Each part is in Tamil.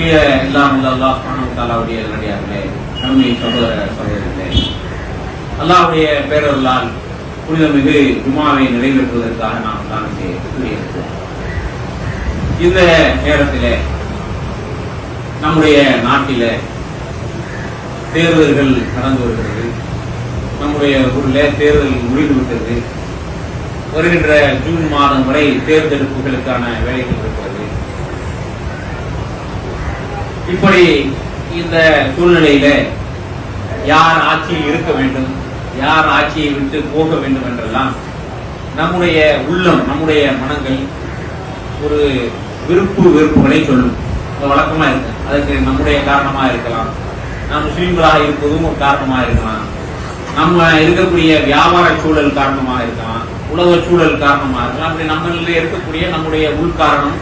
அன்புக்குரிய எல்லாம் அல்லாஹ் தாலாவுடைய நடிகார்களே நன்மை சகோதர சகோதரர்களே. அல்லாவுடைய பேரர்களால் புனிதமிகு ஜுமாவை நிறைவேற்றுவதற்காக நாம் தான் இங்கே இந்த நேரத்திலே நம்முடைய நாட்டிலே தேர்தல்கள் நடந்து வருகிறது. நம்முடைய ஊரில் தேர்தல் முடிந்துவிட்டது வருகின்ற ஜூன் மாதம் வரை தேர்ந்தெடுப்புகளுக்கான வேலைகள் இருக்கிறது. இப்படி இந்த சூழ்நிலையில யார் ஆட்சியில் இருக்க வேண்டும் யார் ஆட்சியை விட்டு போக வேண்டும் என்றெல்லாம் நம்முடைய உள்ளம் நம்முடைய மனங்கள் ஒரு விருப்பு வெறுப்புகளை சொல்லும். அது வழக்கமா இருக்கு. அதுக்கு நம்முடைய காரணமா இருக்கலாம். நாம் முஸ்லீம்களாக இருப்பதும் ஒரு காரணமா இருக்கலாம். நம்ம இருக்கக்கூடிய வியாபார சூழல் காரணமா இருக்கலாம். உலக சூழல் காரணமா இருக்கலாம். அப்படி நம்மளில் இருக்கக்கூடிய நம்முடைய உள்காரணம்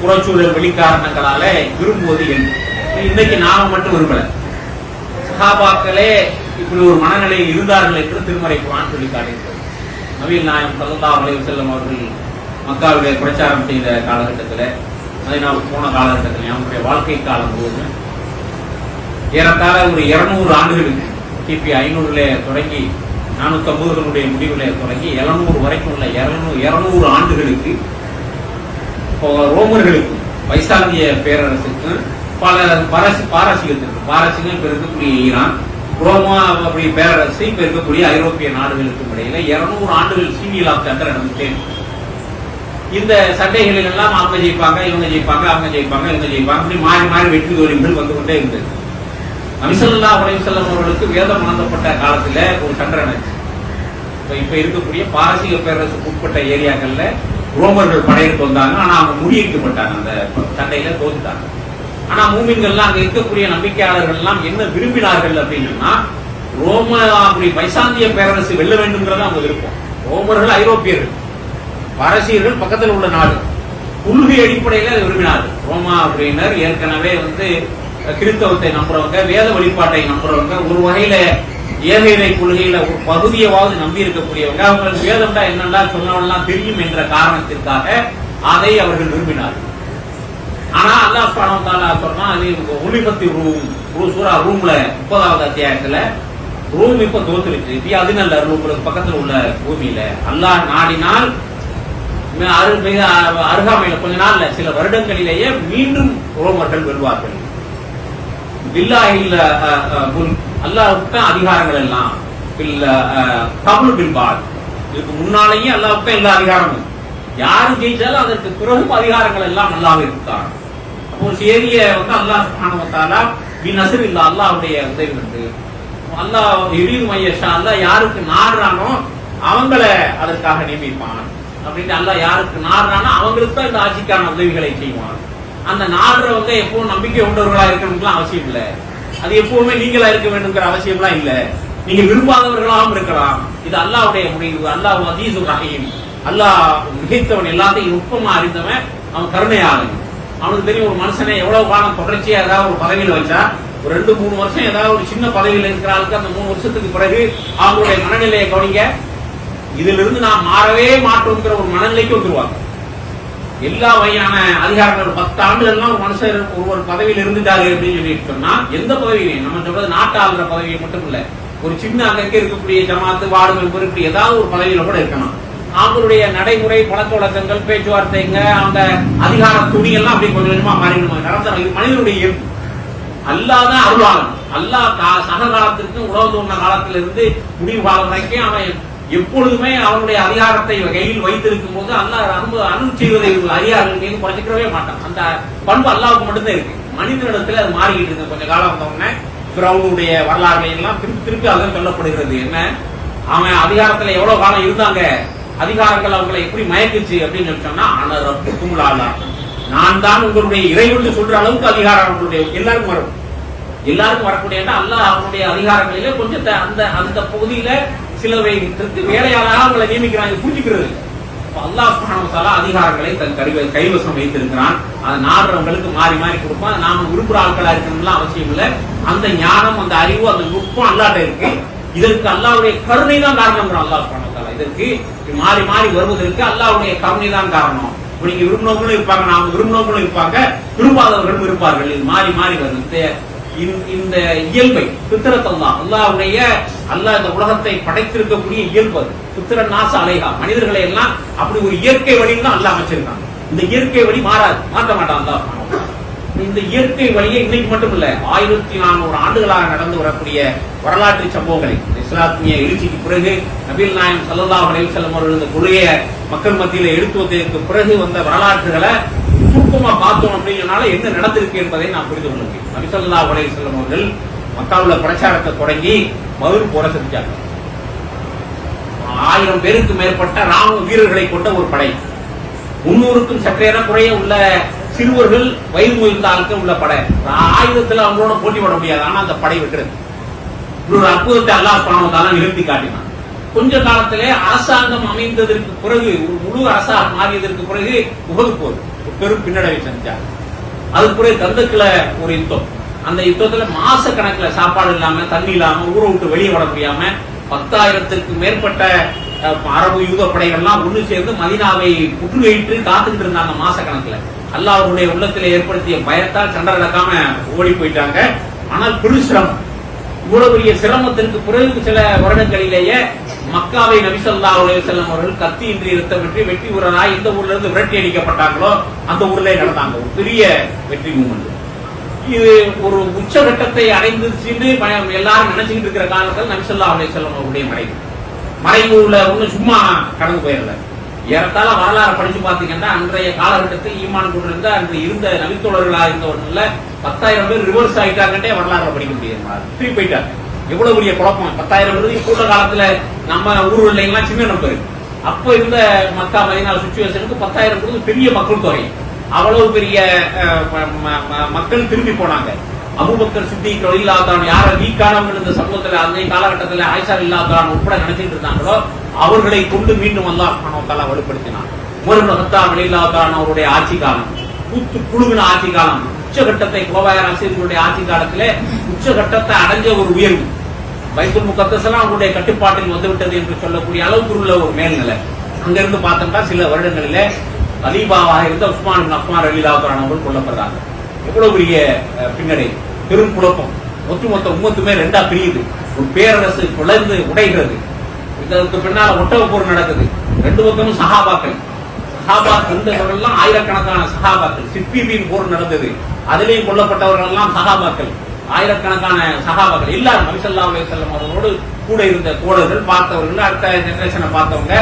புறச்சூழல் வெளிக்காரணங்களால விரும்புவது என்ன இன்னைக்கு நாம மட்டும் விரும்பல. சஹாபாக்களே இப்படி ஒரு மனநிலையில் இருந்தார்கள் என்று திருமறை குரான் சொல்லி காட்டுகிறது. நவீல் நாயம் சல்லா அலைஹி செல்லம் அவர்கள் மக்காவுடைய பிரச்சாரம் செய்த காலகட்டத்தில் மதினாவுக்கு போன காலகட்டத்தில் அவங்களுடைய வாழ்க்கை காலம் போது ஏறத்தாழ ஒரு இருநூறு ஆண்டுகளுக்கு கிபி ஐநூறுல தொடங்கி நானூத்தி ஐம்பதுகளுடைய முடிவுல தொடங்கி எழுநூறு வரைக்கும் உள்ள இருநூறு இருநூறு ஆண்டுகளுக்கு ரோமர்களுக்கும் வைசாந்திய பேரரசுக்கும் பல பாரசி பாரசீகத்திற்கு பாரசீகம் இப்ப இருக்கக்கூடிய ஈரான் ரோமா அப்படி பேரரசு இப்ப இருக்கக்கூடிய ஐரோப்பிய நாடுகளுக்கும் இடையில இருநூறு ஆண்டுகள் சீனியல் ஆஃப் சண்டை நடந்துட்டே இந்த சண்டைகளில் எல்லாம் அவங்க ஜெயிப்பாங்க இவங்க ஜெயிப்பாங்க அவங்க ஜெயிப்பாங்க இவங்க ஜெயிப்பாங்க அப்படி மாறி மாறி வெற்றி தோல்விகள் வந்து கொண்டே இருந்தது. நபிசல்லா செல்லம் அவர்களுக்கு வேதம் வழங்கப்பட்ட காலத்துல ஒரு சண்டை நடந்துச்சு. இப்ப இப்ப இருக்கக்கூடிய பாரசீக பேரரசுக்கு உட்பட்ட ஏரியாக்கள்ல ரோமர்கள் படையெடுத்து வந்தாங்க. ஆனா அவங்க முறியடிக்கப்பட்டாங்க அந்த சண்டையில தோத்துட்டாங்க. ஆனா மூமின்கள்லாம் அங்க இருக்கக்கூடிய நம்பிக்கையாளர்கள் எல்லாம் என்ன விரும்பினார்கள் அப்படின்னா ரோம அப்படி பைசாந்திய பேரரசு வெல்ல வேண்டும்ங்கிறத அவங்க விருப்பம். ரோமர்கள் ஐரோப்பியர்கள் பாரசீகர்கள் பக்கத்தில் உள்ள நாடு. கொள்கை அடிப்படையில அதை விரும்பினார்கள். ரோமா அப்படின்னர் ஏற்கனவே வந்து கிறிஸ்தவத்தை நம்புறவங்க வேத வழிபாட்டை நம்புறவங்க ஒரு வகையில ஏகைலை கொள்கையில ஒரு பகுதியவாவது நம்பி இருக்கக்கூடியவங்க அவங்களுக்கு வேதம்டா என்னண்டா சொன்னவெல்லாம் தெரியும் என்ற காரணத்திற்காக அதை அவர்கள் விரும்பினார்கள். ஆனா அல்லாஹ் பணம் தாலா சொன்னா அது ஒளிபத்தி ரூம் சூரா ரூம்ல முப்பதாவது அத்தியாயத்துல ரூம் இப்ப தோத்துருச்சு. இப்ப அது நல்ல உங்களுக்கு பக்கத்துல உள்ள பூமியில. அல்லாஹ் நாடினால் மிக அருகாமையில கொஞ்ச நாள்ல சில வருடங்களிலேயே மீண்டும் ரோமர்கள் வெல்வார்கள் பில்லாஹில் முன் அல்லாவுக்கு அதிகாரங்கள் எல்லாம் பில் கபுல் பில் இதுக்கு முன்னாலேயே அல்லாவுக்கு எல்லா அதிகாரமும். யாரு ஜெயிச்சாலும் அதற்கு பிறகும் அதிகாரங்கள் எல்லாம் அல்லாஹ் இருக்காங்க அப்போ சேரிய வந்து அல்லாஹ் சுப்ஹானஹு வ தஆலா பி நஸ்ர் இல்ல அல்லாவுடைய உதவி வந்து அல்லாஹ் எரியும் மையஷா அல்லாஹ் யாருக்கு நாடுறானோ அவங்கள அதற்காக நியமிப்பான். அப்படின்னு அல்லாஹ் யாருக்கு நாடுறானோ அவங்களுக்கு தான் இந்த ஆட்சிக்கான உதவிகளை செய்வான். அந்த நாடுறவங்க எப்பவும் நம்பிக்கை கொண்டவர்களா இருக்கணும்லாம் அவசியம் இல்ல. அது எப்பவுமே நீங்களா இருக்க வேண்டும்ங்கிற அவசியம்லாம் இல்ல. நீங்க விரும்பாதவர்களாகவும் இருக்கலாம். இது அல்லாவுடைய முடிவு அல்லாஹ் அதீசு ரஹீம். அல்லாஹ் மிகைத்தவன் எல்லாத்தையும் நுட்பமா அறிந்தவன் அவன் கருணையாளன். அவனுக்கு தெரியும் ஒரு மனுஷனை எவ்வளவு காலம் தொடர்ச்சியா ஏதாவது ஒரு பதவியில வச்சா ஒரு ரெண்டு மூணு வருஷம் ஏதாவது ஒரு சின்ன பதவியில இருக்கிற ஆளுக்கு அந்த மூணு வருஷத்துக்கு பிறகு அவங்களுடைய மனநிலையை கவனிங்க. இதுல இருந்து மாறவே மாட்டோம்ங்கிற ஒரு மனநிலைக்கு வந்துருவாங்க. எல்லா வகையான அதிகாரங்கள் பத்து ஆண்டுகள்லாம் ஒரு மனுஷர் ஒருவர் பதவியில் இருந்துட்டாரு அப்படின்னு சொல்லிட்டு சொன்னா எந்த பதவியும் நம்ம சொல்றது நாட்டாளுற பதவியை மட்டும் இல்ல ஒரு சின்ன அங்கங்க இருக்கக்கூடிய ஜமாத்து வார்டு பொறுப்பு ஏதாவது ஒரு பதவியில கூட இருக்கலாம். அவங்களுடைய நடைமுறை பழக்க வழக்கங்கள் பேச்சுவார்த்தைங்க அந்த அதிகார துணியெல்லாம் அப்படி கொஞ்சம் கொஞ்சமா மாறிடும் நடந்த மனிதனுடைய இயல்பு. அல்லாஹ் அருளாளன் அல்லா சக காலத்திற்கும் உலக தோன்ற காலத்திலிருந்து முடிவு காலம் வரைக்கும் அவன் எப்பொழுதுமே அவனுடைய அதிகாரத்தை கையில் வைத்திருக்கும் போது அல்லாஹ் அன்பு அன்பு செய்வதை அதிகாரிகள் மீது குறைச்சிக்கவே மாட்டான். அந்த பண்பு அல்லாவுக்கு மட்டும்தான் இருக்கு. மனிதனிடத்துல அது மாறிக்கிட்டு இருக்கு. கொஞ்ச காலம் வந்தவொடனே பிரவுனுடைய வரலாறுகளை எல்லாம் திருப்பி திருப்பி அதான் சொல்லப்படுகிறது. என்ன? அவன் அதிகாரத்துல எவ்வளவு காலம் இருந்தாங்க? அதிகாரங்கள் அவங்களை எப்படி மயக்குச்சு அப்படின்னு சொல்லி சொன்னா ஆனா ரப்புக்கும் நான் தான் உங்களுடைய இறைவன் சொல்ற அளவுக்கு அதிகாரம் உங்களுடைய எல்லாருக்கும் வரும். எல்லாருக்கும் வரக்கூடிய அல்லாஹ் அவனுடைய அதிகாரங்களிலே கொஞ்சம் அந்த அந்த பகுதியில சிலரை வேலையாளராக அவங்களை நியமிக்கிறாங்க புரிஞ்சுக்கிறது. அல்லாஹ் சுப்ஹானஹு அதிகாரங்களை தன் கருவி கைவசம் வைத்திருக்கிறான். அதை நாடுறவங்களுக்கு மாறி மாறி கொடுப்பான். நாம விரும்புற ஆட்களா இருக்கணும்லாம் அவசியம் இல்லை. அந்த ஞானம் அந்த அறிவு அந்த நுட்பம் அல்லாட்ட இருக்கு. இதற்கு அல்லாவுடைய கருணை தான் காரணம் அல்லாஹ் சுப்ஹானஹு இதற்கு மாறி மாறி வருவதற்கு அல்லாவுடைய கருணை தான் காரணம். நீங்க விரும்பினவங்களும் இருப்பாங்க நாம விரும்பினவங்களும் இருப்பாங்க. விரும்பாதவர்களும் இருப்பார்கள். இது மாறி மாறி வருது. இந்த இந்த- இந்த இயல்பை அல்லாவுடைய அல்லாஹ்வுடைய அல்லாஹ் இந்த உலகத்தை படைத்திருக்கக்கூடிய இயல்பு அது. பித்திர நாச அலைகா மனிதர்களை எல்லாம் அப்படி ஒரு இயற்கை வழின்னு தான் அல்லாஹ் அமைச்சிருக்காங்க இந்த இயற்கை வழி மாறாது மாற்ற மாட்டான் இந்த இயற்கை வழியை இன்னைக்கு மட்டும் இல்ல ஆயிரத்தி நானூறு ஆண்டுகளாக நடந்து வரக்கூடிய வரலாற்று சம்பவங்களை இஸ்லாத்திய எழுச்சிக்கு பிறகு நபீல் நாயம் சல்லா அலைஹி வஸல்லம் அவர்கள் இந்த கொள்கையை மக்கள் மத்தியில எடுத்து வந்ததற்கு பிறகு வந்த வரலாற்றுகளை சுருக்கமா பார்த்தோம் அப்படிங்கிறனால என்ன நடந்திருக்கு என்பதை நான் புரிந்து கொள்ள நபிசல்லா நபி செல்லும் அவர்கள் மக்காவுல பிரச்சாரத்தை தொடங்கி மதுர் போர செஞ்சாங்க. ஆயிரம் பேருக்கு மேற்பட்ட ராணுவ வீரர்களை கொண்ட ஒரு படை. முன்னூறுக்கும் சற்றேற குறைய உள்ள சிறுவர்கள் வயிறு முதிர்ந்த உள்ள படை. ஆயுதத்துல அவங்களோட போட்டி போட முடியாது. ஆனா அந்த படை விட்டுறது இப்படி ஒரு அற்புதத்தை அல்லாஹ் சுப்ஹானஹு நிறுத்தி காட்டினான். கொஞ்ச காலத்திலே அரசாங்கம் அமைந்ததற்கு பிறகு ஒரு முழு அரசாக மாறியதற்கு பிறகு உகது போகுது பெரும் பின்னடைவை செஞ்சார். அதுக்குரிய பிறகு ஒரு யுத்தம். அந்த யுத்தத்துல மாச கணக்குல சாப்பாடு இல்லாம தண்ணி இல்லாம ஊரை விட்டு வெளியே வர முடியாம பத்தாயிரத்திற்கு மேற்பட்ட அரபு யூத படைகள்லாம் ஒண்ணு சேர்ந்து மதினாவை முற்றுகையிட்டு காத்துக்கிட்டு இருந்தாங்க மாச கணக்குல அல்லாஹ் அவருடைய உள்ளத்துல ஏற்படுத்திய பயத்தால் சண்டை நடக்காம ஓடி போயிட்டாங்க. ஆனால் பெரு இவ்வளவு பெரிய சிரமத்திற்கு பிறகு சில வருடங்களிலேயே மக்காவை நபிசல்லா செல்லம் அவர்கள் கத்தி இன்றி இருத்தமின்றி வெற்றி வீரராய் எந்த ஊர்ல இருந்து விரட்டி அடிக்கப்பட்டாங்களோ அந்த ஊர்ல நடந்தாங்க. ஒரு பெரிய வெற்றி மூமெண்ட் இது ஒரு உச்சகட்டத்தை அடைந்து எல்லாரும் நினைச்சுக்கிட்டு இருக்கிற காலத்தில் நபிசல்லா செல்லம் அவருடைய மறைவு. மறைவுல ஒண்ணு சும்மா கடந்து போயிடல ஏறத்தாழ வரலாறு படிச்சு பாத்தீங்கன்னா அன்றைய காலகட்டத்தில் ஈமான் கொண்டிருந்த அன்று இருந்த நபித்தோழர்களாக இருந்தவர்கள் பத்தாயிரம் பேர் ரிவர்ஸ் ஆகிட்டாங்கட்டே வரலாறு படிக்க முடியாது. திருப்பி போயிட்டாங்க. எவ்வளவு பெரிய குழப்பம். பத்தாயிரம் பேர் இப்போ உள்ள காலத்துல நம்ம ஊர்ல எல்லாம் சின்ன நம்பர் அப்ப இருந்த மக்கா மதினால சுச்சுவேஷனுக்கு பத்தாயிரம் பேர் பெரிய மக்கள் தொகை. அவ்வளவு பெரிய மக்கள் திரும்பி போனாங்க. அபுபக்கர் சித்திக் இல்லாதான் யார வீக்கானவங்க இந்த சமூகத்துல அந்த காலகட்டத்துல ஆயிஷா இல்லாதான் உட்பட நினைச்சிட்டு இருந்தாங்களோ அவர்களை கொண்டு மீண்டும் அல்லாஹ் சுப்ஹானஹு வ வலுப்படுத்தினான். உமர் மகத்தா இல்லாதான் அவருடைய ஆட்சி காலம் கூத்து குழுவின ஆட்சி காலம் உச்சகட்டத்தை கோவாயர் ஆசிரியர்களுடைய ஆட்சி காலத்திலே உச்சகட்டத்தை அடைஞ்ச ஒரு உயர்வு. பைத்துல் முகத்தசெல்லாம் அவங்களுடைய கட்டுப்பாட்டில் வந்துவிட்டது என்று சொல்லக்கூடிய அளவுக்கு உள்ள ஒரு மேல்நிலை. அங்கிருந்து பார்த்தோம்னா சில வருடங்களிலே கலீபாவாக இருந்த உஸ்மான் பின் அஃப்மான் அலிலாவுக்கான அவர்கள் கொல்லப்படுறாங்க. எவ்வளவு பெரிய பின்னணி பெரும் குழப்பம். ஒட்டுமொத்த உம்மத்துமே ரெண்டா பிரியுது. ஒரு பேரரசு குழந்து உடைகிறது. இதற்கு பின்னால ஒட்டகப்போர் நடக்குது. ரெண்டு பக்கமும் சகாபாக்கள் சஹாபாக்கள் இருந்தவர்கள் எல்லாம் ஆயிரக்கணக்கான சஹாபாக்கள். சிப்பிபின் போர் நடந்தது. அதிலேயும் கொல்லப்பட்டவர்கள் எல்லாம் சஹாபாக்கள். ஆயிரக்கணக்கான சகாபாக்கள் எல்லாரும் நபிசல்லா அலைஹி அவர்களோடு கூட இருந்த தோழர்கள் பார்த்தவர்கள் அடுத்த ஜெனரேஷனை பார்த்தவங்க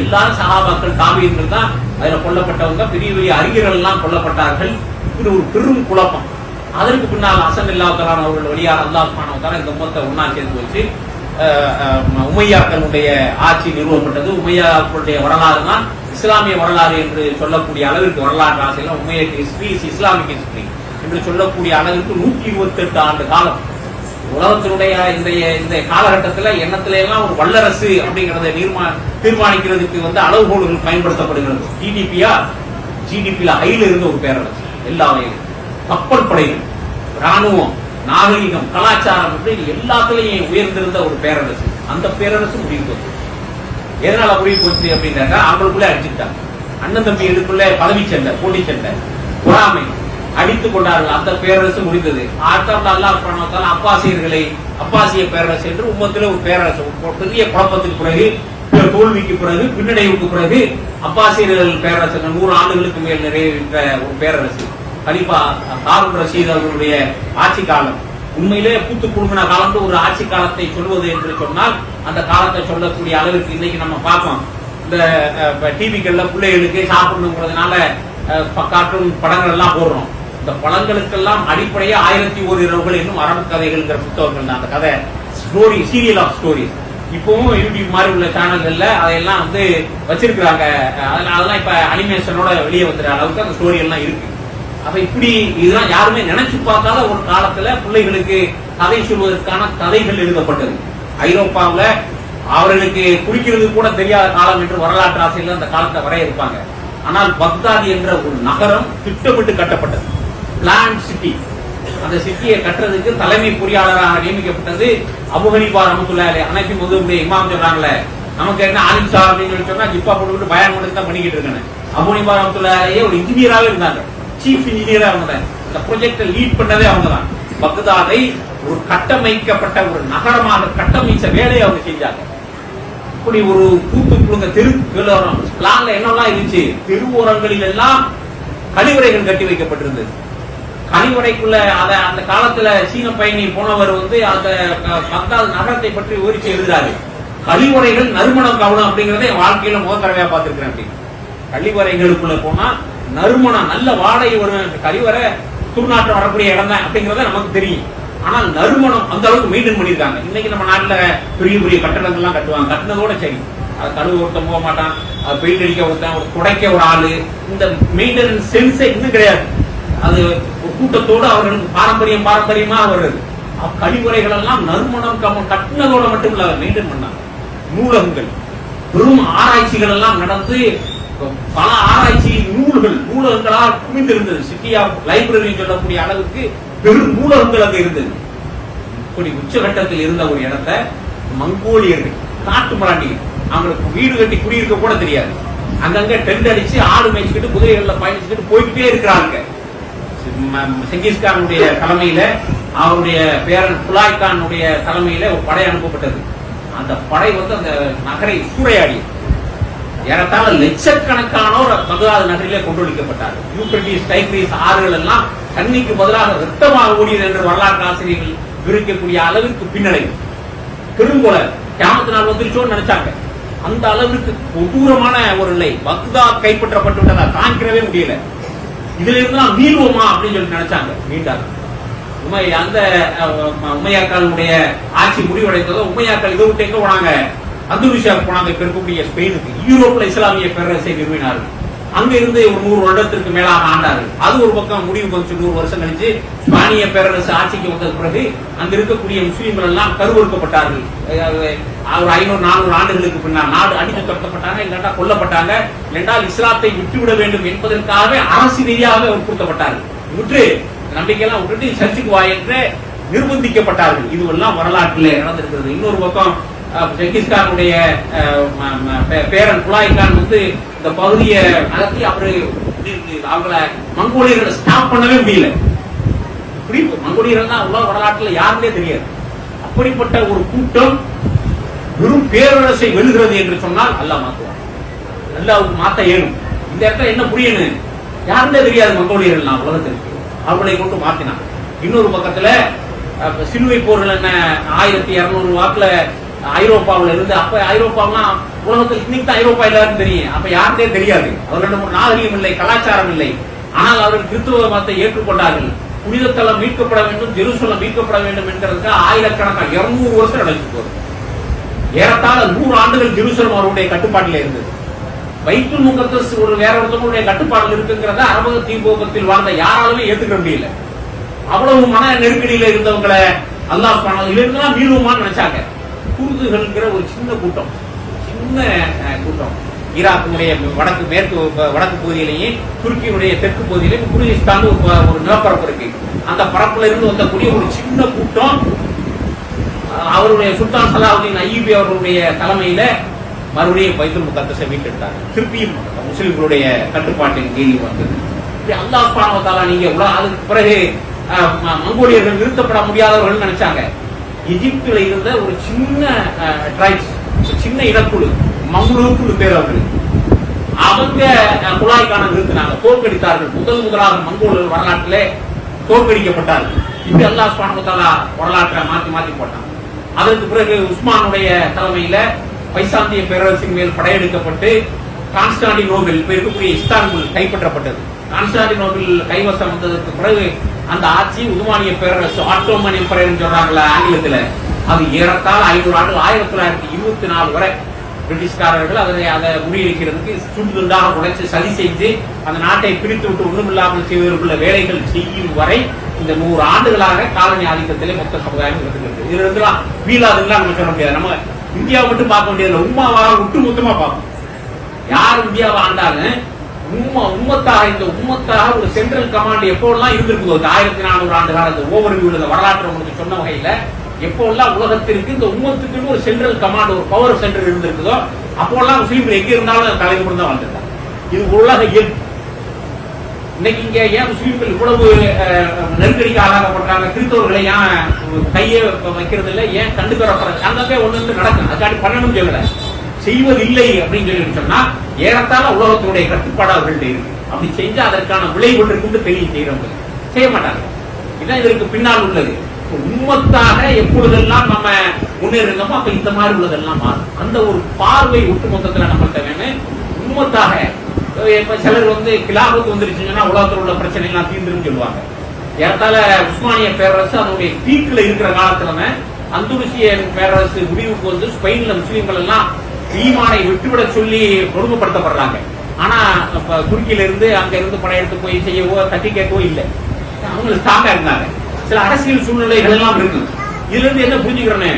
எல்லாரும் சகாபாக்கள் தாபியங்கள் தான் அதுல கொல்லப்பட்டவங்க. பெரிய பெரிய அறிஞர்கள் எல்லாம் கொல்லப்பட்டார்கள். இப்படி ஒரு பெரும் குழப்பம். அதற்கு பின்னால் அசன் இல்லாதலான் அவர்கள் வழியாக அல்லாஹ் இந்த மொத்த ஒன்னா சேர்ந்து வச்சு உமையாக்களுடைய ஆட்சி நிறுவப்பட்டது. உமையாக்களுடைய வரலாறு தான் இஸ்லாமிய வரலாறு என்று சொல்லக்கூடிய அளவிற்கு வரலாற்று ஆசையில் உமைய ஹிஸ்டரி இஸ்லாமிக் ஹிஸ்டரி என்று சொல்லக்கூடிய அளவிற்கு நூற்றி இருபத்தி எட்டு ஆண்டு காலம். உலகத்தினுடைய இன்றைய இந்த காலகட்டத்துல எண்ணத்துல எல்லாம் ஒரு வல்லரசு அப்படிங்கிறத தீர்மா தீர்மானிக்கிறதுக்கு வந்து அளவுகோல்கள் பயன்படுத்தப்படுகிறது. ஜிடிபியா ஜிடிபியில் ஹைல இருந்த ஒரு பேரரசு எல்லா வகையிலும். கப்பல் படைகள் ராணுவம் நாகரிகம் கலாச்சாரம் இப்படி எல்லாத்துலயும் உயர்ந்திருந்த ஒரு பேரரசு. அந்த பேரரசு முடிவு எதனால முடிவு போச்சு அப்படின்னாக்கா அவங்களுக்குள்ளே அடிச்சுட்டாங்க அண்ணன் தம்பி இதுக்குள்ளே பதவி சண்டை போட்டி சண்டை பொறாமை. அடித்துக் கொண்டார்கள். அந்த பேரரசு முடிந்தது. அடுத்த அல்லாஹ் சுப்ஹானஹு அப்பாசியர்களை அப்பாசிய பேரரசு என்று உம்மத்தில் ஒரு பேரரசு பெரிய குழப்பத்துக்கு பிறகு தோல்விக்கு பிறகு பின்னடைவுக்கு பிறகு அப்பாசியர்கள் பேரரசு நூறு ஆண்டுகளுக்கு மேல் நிறைவேற்ற ஒரு பேரரசு. கலிபா ஹாரூன் ரஷீத் அவர்களுடைய ஆட்சி காலம். உண்மையிலே பூத்து குழுமின காலம்னு ஒரு ஆட்சி காலத்தை சொல்வது என்று சொன்னால் அந்த காலத்தை சொல்லக்கூடிய அளவிற்கு இன்னைக்கு நம்ம பார்ப்போம் இந்த டிவிகள்ல பிள்ளைகளுக்கு சாப்பிடணுங்கிறதுனால அஹ், கார்ட்டூன் படங்கள் எல்லாம் போடுறோம். இந்த படங்களுக்கெல்லாம் அடிப்படையே ஆயிரத்தி ஒரு இரவுகள் என்னும் அரபு கதைகள்ங்கிற புத்தகங்கள் அந்த கதை ஸ்டோரி சீரியல் ஆஃப் ஸ்டோரிஸ் இப்பவும் யூடியூப் மாதிரி உள்ள சேனல்கள்ல அதையெல்லாம் வந்து வச்சிருக்கிறாங்க. அதெல்லாம் இப்ப அனிமேஷனோட வெளியே வந்துற அளவுக்கு அந்த ஸ்டோரி எல்லாம் இருக்கு. அப்ப இப்படி இதெல்லாம் யாருமே நினைச்சு பார்க்காத ஒரு காலத்துல பிள்ளைகளுக்கு கதை சொல்வதற்கான கதைகள் எழுதப்பட்டது. ஐரோப்பாவுல அவர்களுக்கு குடிக்கிறது கூட தெரியாத காலம் என்று வரலாற்று ஆசையில் அந்த காலத்தை வரையறுப்பாங்க. ஆனால் பக்தாதி என்ற ஒரு நகரம் திட்டமிட்டு கட்டப்பட்டது. பிளான் சிட்டி அந்த சிட்டியை கட்டுறதுக்கு தலைமை பொறியாளராக நியமிக்கப்பட்டது அபு ஹனீஃபா அனைத்து முதல் இமாம் சொல்றாங்களே நமக்கு என்ன ஆலிம் சார் அப்படின்னு சொல்லி சொன்னா ஜிப்பா போட்டுக்கிட்டு பயம் கொடுத்து தான் பண்ணிக்கிட்டு இருக்கேன் அபோனிபா ரஹமத்துல்லாஹியே ஒரு இன்ஜினியராகவே இருந்தாங்க. சீஃப் இன்ஜினியரா அவங்க தான் இந்த ப்ரொஜெக்டை லீட் பண்ணதே அவங்க தான் பக்தாதை ஒரு கட்டமைக்கப்பட்ட ஒரு நகரமாக கட்டமைச்ச வேலையை அவங்க செஞ்சாங்க. இப்படி ஒரு கூத்து குழுங்க தெரு பிளான்ல என்னெல்லாம் இருந்துச்சு? தெருவோரங்களில் எல்லாம் கழிவறைகள் கட்டி வைக்கப்பட்டிருந்தது. கழிவறைக்குள்ள அத அந்த காலத்துல சீன பயணி போனவர் வந்து அந்த பக்தாது நகரத்தை பற்றி விவரிச்சு எழுதுறாரு. கழிவறைகள் நறுமணம் கவனம் அப்படிங்கறத என் வாழ்க்கையில முதல் தடவையா பார்த்திருக்கிறேன் அப்படின்னு கழிவறைகளுக்குள்ள போனா நறுமணம் நல்ல வாடகை வரும் கழிவறை துர்நாற்றம் வரக்கூடிய இடம் தான் அப்படிங்கறத நமக்கு தெரியும். ஆனால் நறுமணம் அந்த அளவுக்கு மெயின்டைன் பண்ணிருக்காங்க இன்னைக்கு நம்ம நாட்டுல பெரிய பெரிய கட்டடங்கள்லாம் கட்டுவாங்க. கட்டினதோட சரி. அது கழுவு ஒருத்தன் போக மாட்டான். அது பெயிண்ட் அடிக்க ஒருத்தன் ஒரு துடைக்க ஒரு ஆளு. இந்த மெயின்டெனன்ஸ் சென்ஸே இன்னும் கிடையாது. அது ஒரு கூட்டத்தோடு அவர்களுக்கு பாரம்பரியம் பாரம்பரியமா வருது கழிவுறைகள் எல்லாம் நறுமணம் கம கட்டினதோட மட்டும் இல்ல மெயின்டைன் பண்ணாங்க நூலகங்கள். பெரும் ஆராய்ச்சிகள் எல்லாம் நடந்து பல ஆராய்ச்சி நூல்கள் நூலகங்களால் குமிந்திருந்தது சிட்டி ஆஃப் லைப்ரரி சொல்லக்கூடிய அளவுக்கு பெரும் நூலகங்கள் அங்க இருந்தது. இப்படி உச்சகட்டத்தில் இருந்த ஒரு இடத்தை மங்கோலியர்கள் காட்டு மராண்டிகள் அவங்களுக்கு வீடு கட்டி குடியிருக்க கூட தெரியாது. அங்கங்க டென்ட் அடிச்சு ஆடு மேய்ச்சிக்கிட்டு குதிரைகள்ல பயணிச்சுக்கிட்டு போய்கிட்டே இருக்கிறாங்க. செங்கிஸ்கானுடைய தலைமையில அவருடைய பேரன் குலாய்கானுடைய தலைமையில ஒரு படை அனுப்பப்பட்டது. அந்த படை வந்து அந்த நகரை சூறையாடியது. ஏறத்தாழ லட்சக்கணக்கானோர் பகதாது நகரிலே கொண்டொழிக்கப்பட்டார் யூப்ரட்டிஸ் டைக்ரீஸ் ஆறுகள் எல்லாம் தண்ணிக்கு பதிலாக ரத்தமாக ஓடியது என்று வரலாற்று ஆசிரியர்கள் விவரிக்கக்கூடிய அளவிற்கு பின்னடைவு பெருங்கொலை கியாமத்து நாள் வந்துருச்சோன்னு நினைச்சாங்க. அந்த அளவிற்கு கொடூரமான ஒரு நிலை. பக்தாத் கைப்பற்றப்பட்டு விட்டதா தாங்கிக்கவே முடியல. இதுல இருந்து மீள்வோமா அப்படின்னு சொல்லி நினைச்சாங்க. மீண்டாங்க. உமை அந்த உமையாக்களுடைய ஆட்சி முடிவடைந்ததோ உமையாக்கள் இதை விட்டு எங்க போனாங்க? அந்துருஷா போனாங்க இப்ப இருக்கக்கூடிய ஸ்பெயினுக்கு யூரோப்ல இஸ்லாமிய பேரரசை நிறுவினார்கள் அங்க இருந்து ஒரு நூறு வருடத்திற்கு மேலாக ஆண்டார்கள் அது ஒரு பக்கம் முடிவு கொஞ்சம் நூறு வருஷம் கழிச்சு. ஸ்பானிய பேரரசு ஆட்சிக்கு வந்த பிறகு அங்க இருக்கக்கூடிய முஸ்லீம்கள் எல்லாம் கருவறுக்கப்பட்டார்கள். ஒரு ஐநூறு நானூறு ஆண்டுகளுக்கு பின்னால் நாடு அடித்து துரத்தப்பட்டாங்க இல்லாட்டா கொல்லப்பட்டாங்க. இரண்டால் இஸ்லாத்தை விட்டுவிட வேண்டும் என்பதற்காகவே அரசு ரீதியாக வற்புறுத்தப்பட்டார்கள் விட்டு நம்பிக்கையெல்லாம் விட்டுட்டு சர்ச்சுக்கு வா என்று நிர்பந்திக்கப்பட்டார்கள். இதுவெல்லாம் வரலாற்றில் நடந்திருக்கிறது. இன்னொரு பக்கம் அஹ், செங்கிஸ்கானுடைய அஹ், பேரன் குலாய் கான் வந்து இந்த பகுதியை நடத்தி அவரு அவங்கள மங்கோலியர்களை ஸ்டாப் பண்ணவே முடியல. இப்படி மங்கோலியர்கள் தான் உலக வரலாற்றுல யாருமே தெரியாது. அப்படிப்பட்ட ஒரு கூட்டம் வெறும் பேரரசை வெல்கிறது என்று சொன்னால் அல்லாஹ் மாத்துவான். அல்லாஹ் மாத்த ஏனும். இந்த இடத்துல என்ன புரியணும் யாருமே தெரியாது மங்கோலியர்கள் நான் உலகத்திற்கு. அவர்களை கொண்டு மாத்தினான் இன்னொரு பக்கத்துல சிலுவை போர்கள் என்ன ஆயிரத்தி இருநூறு வாக்குல ஐரோப்பாவுல இருந்து அப்ப ஐரோப்பாலாம் உலகத்தில் இன்னைக்கு தான் ஐரோப்பா இல்லாருன்னு தெரியும். அப்ப யாருன்னே தெரியாது. அவர்களிடம் நாகரிகம் இல்லை கலாச்சாரம் இல்லை. ஆனால் அவர்கள் கிறிஸ்துவ மதத்தை ஏற்றுக்கொண்டார்கள். புனிதத்தலம் மீட்கப்பட வேண்டும் ஜெருசலம் மீட்கப்பட வேண்டும் என்கிறதுக்கு ஆயிரக்கணக்கான இருநூறு வருஷம் நடந்து போகுது. ஏறத்தாழ நூறு ஆண்டுகள் ஜெருசலம் அவருடைய கட்டுப்பாட்டில் இருந்தது. வைத்து முகத்தஸ் ஒரு வேற ஒருத்தவங்களுடைய கட்டுப்பாட்டில் இருக்குங்கிறத அரபக தீபோகத்தில் வாழ்ந்த யாராலுமே ஏத்துக்க முடியல. அவ்வளவு மன நெருக்கடியில இருந்தவங்களை அல்லாஹ் சுப்ஹானஹு இதுல மீளுமான்னு நினைச்சாங்க. குருதுகள்ங்கிற ஒரு சின்ன கூட்டம். சின்ன கூட்டம். ஈராக்கினுடைய வடக்கு மேற்கு வடக்கு பகுதியிலேயே துருக்கியினுடைய தெற்கு பகுதியிலையும் குருதிஸ்தான் ஒரு ஒரு நிலப்பரப்பு இருக்கு. அந்த பரப்புல இருந்து வந்தக்கூடிய ஒரு சின்ன கூட்டம் அவருடைய சுல்தான் சலாவுதீன் ஐயூபி அவர்களுடைய தலைமையில மறுபடியும் பைத்துல் முகத்தஸை மீட்டெடுத்தாங்க. திருப்பியும் முஸ்லிம்களுடைய கட்டுப்பாட்டின் கீழ் வந்தது. இப்படி அல்லாஹ் பானவத்தாலா நீங்க உலக அதுக்கு பிறகு மங்கோலியர்கள் நிறுத்தப்பட முடியாதவர்கள் நினைச்சாங்க. எகிப்துல இருந்த ஒரு சின்ன ட்ரைப்ஸ் சின்ன இனக்குழு மங்குழுக்குழு பேர் அவர்கள் அவங்க குழாய்க்கான நிறுத்தினாங்க. தோற்கடித்தார்கள். முதல் முதலாக மங்கோல் வரலாற்றிலே தோற்கடிக்கப்பட்டார்கள். இப்படி அல்லாஹ் சுப்ஹானஹு வரலாற்றை மாற்றி மாற்றி போட்டான். அதற்கு பிறகு உஸ்மானுடைய தலைமையில பைசாந்திய பேரரசின் மேல் படையெடுக்கப்பட்டு கான்ஸ்டாண்டினோபிள் இப்ப இருக்கக்கூடிய இஸ்தான்புல் கைப்பற்றப்பட்டது. கான்ஸ்டாண்டினோபிள் கைவசம் வந்ததற்கு பிறகு அந்த ஆட்சி உதுமானிய பேரரசு ஆட்டோமானிய பேரரசு சொல்றாங்களா ஆங்கிலத்துல. அது ஏறத்தாழ ஐநூறு ஆண்டு ஆயிரத்தி தொள்ளாயிரத்தி இருபத்தி நாலு வரை பிரிட்டிஷ்காரர்கள் அதனை அதை முறியடிக்கிறதுக்கு துண்டு துண்டாக உடைச்சு சதி செய்து அந்த நாட்டை பிரித்து விட்டு ஒண்ணுமில்லாமல் செய்வதற்குள்ள வேலைகள் செய்யும் வரை இந்த நூறு ஆண்டுகளாக காலனி ஆதிக்கத்திலே மொத்த சமுதாயம் இருந்துகிறது இதுல இருந்துலாம் வீழாதுலாம் நம்ம சொல்ல முடியாது. நம்ம இந்தியாவை மட்டும் பார்க்க முடியாது உமாவாக ஒட்டு மொத்தமா பார்ப்போம். யார் இந்தியாவை ஆண்டாலும் உம்மா உம்மத்தாக இந்த உம்மத்தாக ஒரு சென்ட்ரல் கமாண்ட் எப்போல்லாம் இருந்திருக்குதோ இந்த ஆயிரத்தி நானூறு ஆண்டு கால இந்த ஓவர் இந்த வரலாற்று உங்களுக்கு சொன்ன வகையில எப்போல்லாம் உலகத்திற்கு இந்த உம்மத்துக்குன்னு ஒரு சென்ட்ரல் கமாண்ட் ஒரு பவர் சென்டர் இருந்திருக்குதோ அப்போல்லாம் முஸ்லீம் எங்க இருந்தாலும் தலைவர் தான் வாழ்ந்துட்டாங்க இது உலக இயல்பு இன்னைக்கு இங்க ஏன் முஸ்லீம்கள் இவ்வளவு நெருக்கடிக்கு ஆளாகப்படுறாங்க? கிறிஸ்தவர்களை ஏன் கையை வைக்கிறது இல்லை ஏன் கண்டுக்கிறப்படுறாங்க அங்கங்கே ஒண்ணு ஒண்ணு நடக்கும் அதுக்காண்டி பண்ணணும் சொல்லல. செய்வதில்லை அப்படின்னு சொல்லி சொன்னா ஏறத்தாழ உலகத்தினுடைய கட்டுப்பாடு அவர்கள்ட்ட இருக்கு. அப்படி செஞ்சா அதற்கான விளைவு கொண்டு தெரியும் செய்யறவங்க செய்ய மாட்டாங்க. இதான் இதற்கு பின்னால் உள்ளது. உண்மத்தாக எப்பொழுதெல்லாம் நம்ம முன்னேறுங்கமோ அப்ப இந்த மாதிரி உள்ளதெல்லாம் மாறும். அந்த ஒரு பார்வை ஒட்டுமொத்தத்துல நம்மள்ட்ட வேணும். உண்மத்தாக இப்ப சிலர் வந்து கிலாபத்து வந்துருச்சுன்னா உலகத்தில் உள்ள பிரச்சனை எல்லாம் தீர்ந்துரும் சொல்லுவாங்க. ஏறத்தால உஸ்மானிய பேரரசு அதனுடைய பீக்ல இருக்கிற காலத்துல அந்துருசிய பேரரசு முடிவுக்கு வந்து ஸ்பெயின்ல முஸ்லீம்கள் எல்லாம் சீமானை விட்டுவிட சொல்லி கொடுமைப்படுத்தப்படுறாங்க. ஆனா குறுக்கில இருந்து அங்க இருந்து படையெடுத்து போய் செய்யவோ தட்டி கேட்கவோ இல்லை. அவங்க ஸ்ட்ராங்கா இருந்தாங்க. சில அரசியல் சூழ்நிலைகள் எல்லாம் இருக்கு. இதுல இருந்து என்ன புரிஞ்சுக்கிறேன்னு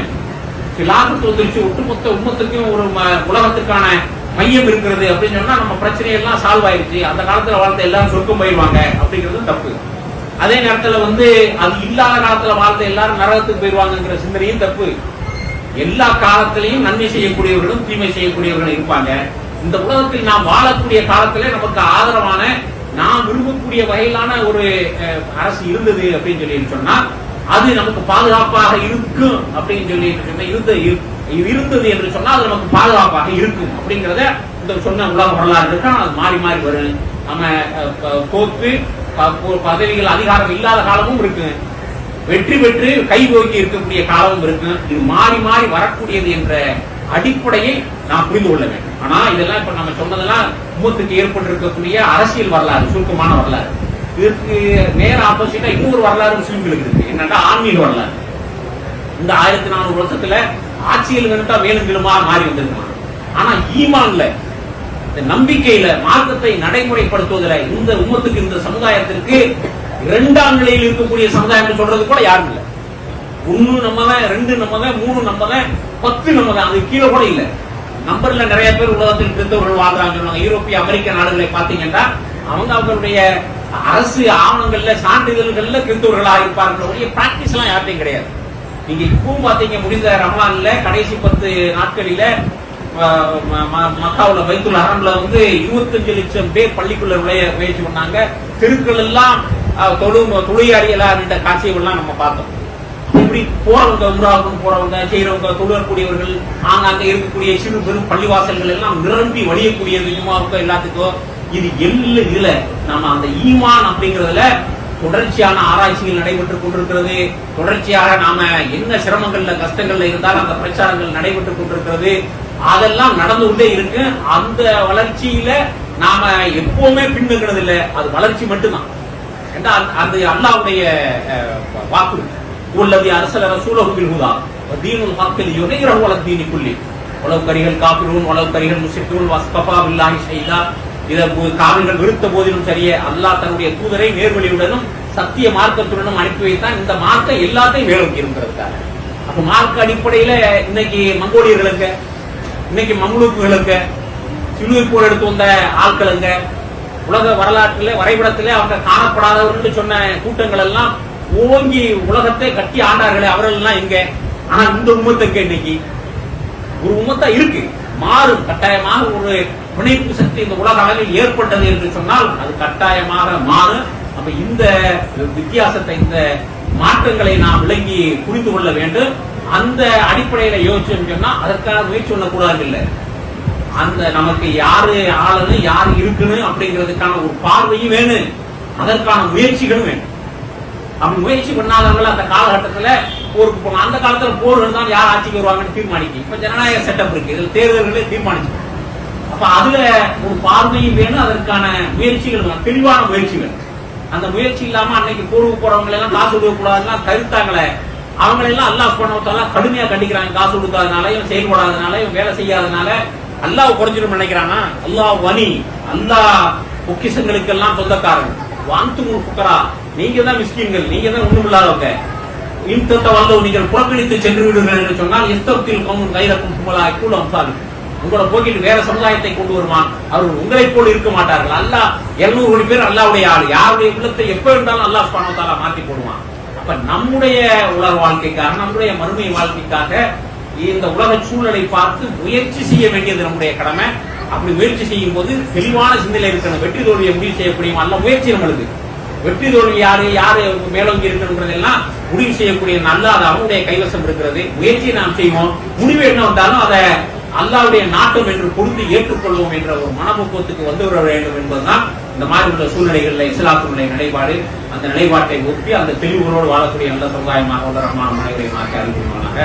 கிலாபத்து வந்துருச்சு. ஒட்டுமொத்த உண்மத்துக்கும் ஒரு உலகத்துக்கான மையம் இருக்கிறது அப்படின்னு சொன்னா நம்ம பிரச்சனை எல்லாம் சால்வ் ஆயிருச்சு. அந்த காலத்துல வாழ்ந்த எல்லாரும் சொர்க்கம் போயிருவாங்க அப்படிங்கிறது தப்பு. அதே நேரத்துல வந்து அது இல்லாத காலத்துல வாழ்ந்த எல்லாரும் நரகத்துக்கு போயிருவாங்கங்கிற சிந்தனையும் தப்பு. எல்லா காலத்திலையும் நன்மை செய்யக்கூடியவர்களும் தீமை செய்யக்கூடியவர்களும் இருப்பாங்க. இந்த உலகத்தில் நாம் வாழக்கூடிய காலத்துல நமக்கு ஆதரவான நாம் விரும்பக்கூடிய வகையிலான ஒரு அரசு இருந்தது அப்படின்னு சொல்லி சொன்னா அது நமக்கு பாதுகாப்பாக இருக்கும் அப்படின்னு சொல்லி இருந்த இருந்தது என்று சொன்னா அது நமக்கு பாதுகாப்பாக இருக்கும் அப்படிங்கறத இந்த சொன்ன உலக வரலாறு இருக்கான் அது மாறி மாறி வரும். நம்ம தோத்து பதவிகள் அதிகாரம் இல்லாத காலமும் இருக்கு. வெற்றி பெற்று கை இருக்கக்கூடிய காலமும் இருக்கு. இது மாறி மாறி வரக்கூடியது என்ற அடிப்படையை நாம் புரிந்து கொள்ள வேண்டும். ஆனா இதெல்லாம் இப்ப நம்ம சொன்னதெல்லாம் உம்மத்துக்கு ஏற்பட்டிருக்கக்கூடிய அரசியல் வரலாறு சுருக்கமான வரலாறு. இதற்கு நேர ஆப்போசிட்டா இன்னொரு வரலாறு முஸ்லீம்களுக்கு இருக்கு. என்னன்னா ஆன்மீக வரலாறு. இந்த ஆயிரத்தி நானூறு வருஷத்துல ஆட்சியில் வந்துட்டா மேலும் மாறி வந்திருக்கலாம் ஆனா ஈமான்ல இந்த நம்பிக்கையில மார்க்கத்தை நடைமுறைப்படுத்துவதில் இந்த உம்மத்துக்கு இந்த சமுதாயத்திற்கு ரெண்டாம் நிலையில் இருக்கக்கூடிய சமுதாயம் சொல்றது கூட யாரும் இல்லை. ஒன்னு நம்ம தான் ரெண்டு நம்ம தான் மூணு நம்ம தான் பத்து நம்ம தான் அது கீழே கூட இல்ல. நம்பர்ல நிறைய பேர் உலகத்தில் கிறிஸ்தவர்கள் வாழ்றாங்க யூரோப்பிய அமெரிக்க நாடுகளை பாத்தீங்கன்னா அவங்க அவங்களுடைய அரசு ஆவணங்கள்ல சான்றிதழ்கள்ல கிறிஸ்தவர்களாக இருப்பார்கள். பிராக்டிஸ் எல்லாம் யார்ட்டையும் கிடையாது. நீங்க இப்பவும் பாத்தீங்க முடிந்த ரமலான்ல கடைசி பத்து நாட்களில அஹ், ம- மக்காவுல வைத்துள்ள அரண்ல வந்து இருபத்தஞ்சு லட்சம் பேர் பள்ளிக்குள்ள நுழைய முயற்சி பண்ணாங்க. தெருக்கள் எல்லாம் தொழு தொழிலாளிகளா காட்சிகள்லாம் நம்ம பார்த்தோம். இப்படி போறவங்க உம்ராவுக்கும் போறவங்க செய்யறவங்க தொழிலக்கூடியவர்கள் ஆங்காங்க இருக்கக்கூடிய சிறு பெரும் பள்ளிவாசல்கள் எல்லாம் நிரம்பி வழியக்கூடியது ஜுமாவுக்கும் எல்லாத்துக்கும் இது எல்லு இதுல நம்ம அந்த ஈமான் அப்படிங்கறதுல தொடர்ச்சியான ஆராய்ச்சிகள் நடைபெற்றுக் கொண்டிருக்கிறது. தொடர்ச்சியாக நாம என்ன சிரமங்கள்ல கஷ்டங்கள்ல இருந்தாலும் அந்த பிரச்சாரங்கள் நடைபெற்றுக் கொண்டிருக்கிறது. அதெல்லாம் நடந்து கொண்டே இருக்கு. அந்த வளர்ச்சியில நாம எப்பவுமே பின்னுங்கிறது இல்லை. அது வளர்ச்சி மட்டும்தான். அது அல்லாவுடைய வாக்குறுதி உள்ளது அரசல ரசூலஹு பில் ஹுதா. தீனுல் ஹக்கில் யுகைரஹு அல தீனி குல்லி. உலவு கரிகள் காபிரூன் உலவு கரிகள் முஸ்லிக்கூன் வஸ்கஃபா பில்லாஹி ஷைதா இத காவல்கள் விருத்த போதிலும் சரியே அல்லாஹ் தன்னுடைய தூதரை நேர்வழியுடனும் சத்திய மார்க்கத்துடனும் அனுப்பி வைத்தான். இந்த மார்க்கம் எல்லாத்தையும் மேலோக்கி இருக்கிறதுக்காக அப்ப மார்க்க அடிப்படையில இன்னைக்கு மங்கோலியர்களுக்கு இன்னைக்கு மம்லூக்குகளுக்கு சிலுவை போர் எடுத்து வந்த ஆட்களுங்க உலக வரலாற்றிலே வரைபடத்திலே அவங்க காணப்படாதவர்கள் சொன்ன கூட்டங்கள் எல்லாம் ஓங்கி உலகத்தை கட்டி ஆண்டார்களே அவர்கள் எல்லாம் எங்க ஆனா இந்த உம்மத்துக்கு இன்னைக்கு? ஒரு உமத்தா இருக்கு. மாறும் கட்டாயமாக ஒரு பிணைப்பு சக்தி இந்த உலக அளவில் ஏற்பட்டது என்று சொன்னால் அது கட்டாயமாக மாறும் அப்ப இந்த வித்தியாசத்தை இந்த மாற்றங்களை நாம் விளங்கி புரிந்து கொள்ள வேண்டும். அந்த அடிப்படையில யோசிச்சோம்னு சொன்னா அதற்கான முயற்சி பண்ணக்கூடாது இல்லை. அந்த நமக்கு யாரு ஆளுன்னு யார் இருக்குன்னு அப்படிங்கிறதுக்கான ஒரு பார்வையும் வேணும். அதற்கான முயற்சிகளும் வேணும். அப்படி முயற்சி பண்ணாதவங்கள அந்த காலகட்டத்துல போருக்கு போகணும். அந்த காலத்துல போர்கள் தான் யார் ஆட்சிக்கு வருவாங்கன்னு தீர்மானிக்கு இப்போ ஜனநாயக செட்டப் இருக்கு. இதில் தேர்தல்களே தீர்மானிச்சு அப்ப அதுல ஒரு பார்வையும் வேணும். அதற்கான முயற்சிகள் தெளிவான முயற்சிகள். அந்த முயற்சி இல்லாம அன்னைக்கு போருக்கு போறவங்க எல்லாம் காசு கொடுக்க கூடாதுன்னா அவங்களெல்லாம் எல்லாம் அல்லாஹ் பண்ணவத்தெல்லாம் கடுமையா கண்டிக்கிறாங்க. காசு கொடுக்காதனால இவன் செயல்படாதனால இவன் வேலை செய்யாதனால அல்லாஹ் குறைஞ்சிடும் நினைக்கிறானா? அல்லாஹ் வனி அல்லாஹ் பொக்கிஷங்களுக்கெல்லாம் சொந்தக்காரன். வாந்து புக்கரா நீங்க தான் மிஸ்கின்கள் நீங்க தான் ஒண்ணும் இல்லாதவங்க. இன்தத்த வல்லவு நீங்கள் புறக்கணித்து சென்று விடுங்கள் என்று சொன்னால் இஸ்தத்தில் கவுன் கைரக்கும் சுமலாய் கூட அம்சாலு. உங்களோட போக்கிட்டு வேற சமுதாயத்தை கொண்டு வருவான். அவர்கள் உங்களைப் போல் இருக்க மாட்டார்கள். அல்லாஹ் இருநூறு கோடி பேர் அல்லாவுடைய ஆள். யாருடைய உள்ளத்தை எப்ப இருந்தாலும் அல்லாஹ் சுபானத்தால மாற்றி போடுவான். அப்ப நம்முடைய உலக வாழ்க்கைக்காக நம்முடைய மறுமை வாழ்க்கைக்காக இந்த உலக சூழலை பார்த்து முயற்சி செய்ய வேண்டியது நம்முடைய கடமை. அப்படி முயற்சி செய்யும் போது தெளிவான சிந்தனை இருக்கணும் வெற்றி தோல்வியை முடிவு செய்யக்கூடிய நல்ல முயற்சி நம்மளுக்கு. வெற்றி தோல்வி யாரு யாரு மேலோங்கி இருக்குன்றதெல்லாம் முடிவு செய்யக்கூடிய நல்ல அது அவனுடைய கைவசம் இருக்கிறது. முயற்சியை நாம் செய்வோம். முடிவு என்ன வந்தாலும் அதை அல்லாவுடைய நாட்டம் என்று கொடுத்து ஏற்றுக்கொள்வோம் என்ற ஒரு மனப்பக்குவத்துக்கு வந்து வர வேண்டும் என்பதுதான் இந்த மாதிரி உள்ள சூழ்நிலைகளில் இஸ்லாத்தினுடைய நிலைப்பாடு. அந்த நிலைப்பாட்டை ஒப்பி அந்த தெளிவுகளோடு வாழக்கூடிய நல்ல சமுதாயமாக உள்ள ரஹ்மான் மனைவரை மாற்றி அறிவிப்பாங்க